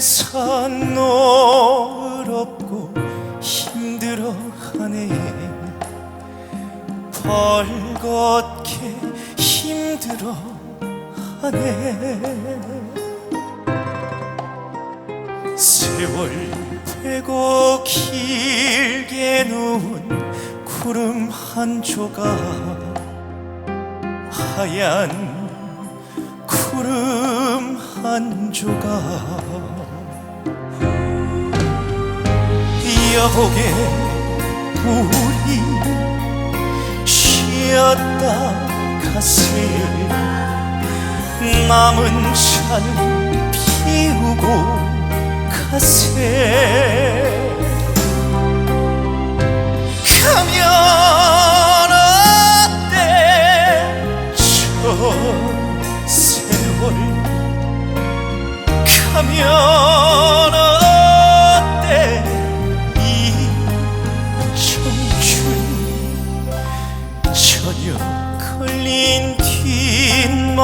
산 노롭고 힘들어하네. 벌겋게 힘들어하네. 세월 되고 길게 누운 구름 한 조각 하얀 구름 한 조각 여보게 우리 쉬었다 가세. 남은 찬 피우고 가세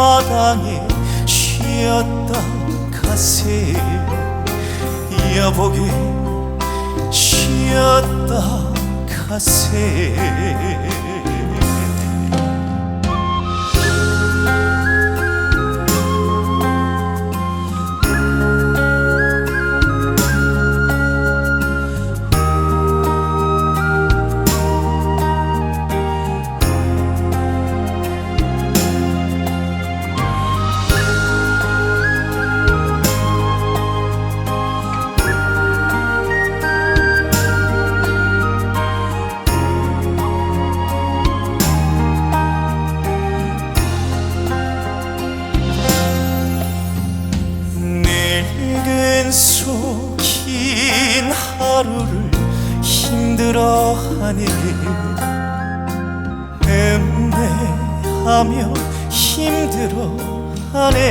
마당에 쉬었다 가세 여보게 쉬었다 가세 하루를 힘들어하네 음매하며 힘들어하네.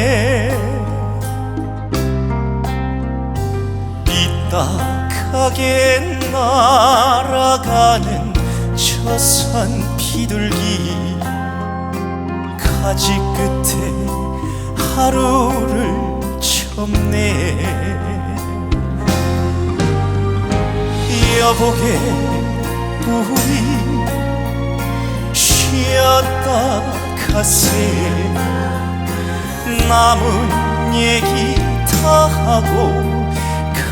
삐딱하게 날아가는 저산 비둘기 가지 끝에 하루를 접네 여보게 우리 쉬었다 가세. 남은 얘기 다 하고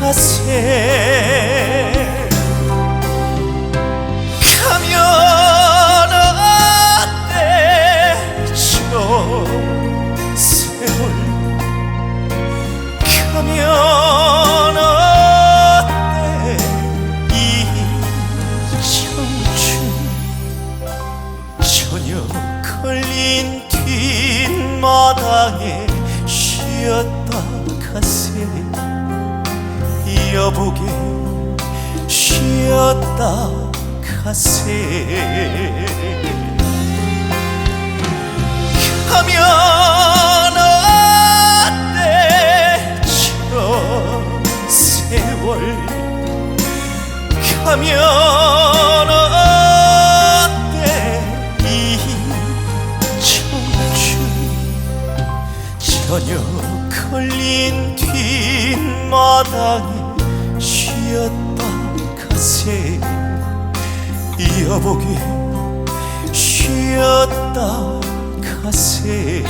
가세. 가면 어때 저 뒷마당에 쉬었다 가세 여보게 쉬었다 가세 가면 걸린 뒷마당에 쉬었다 가세 여보게 쉬었다 가세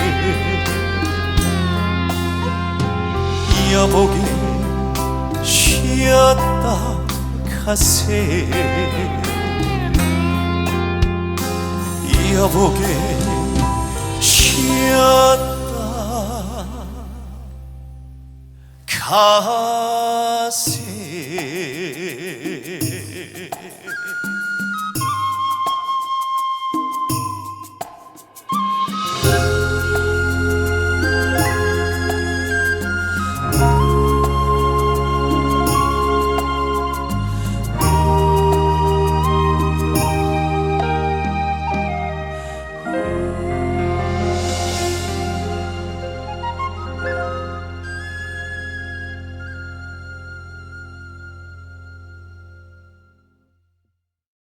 여보게 쉬었다 가세 여보게 쉬었다 가세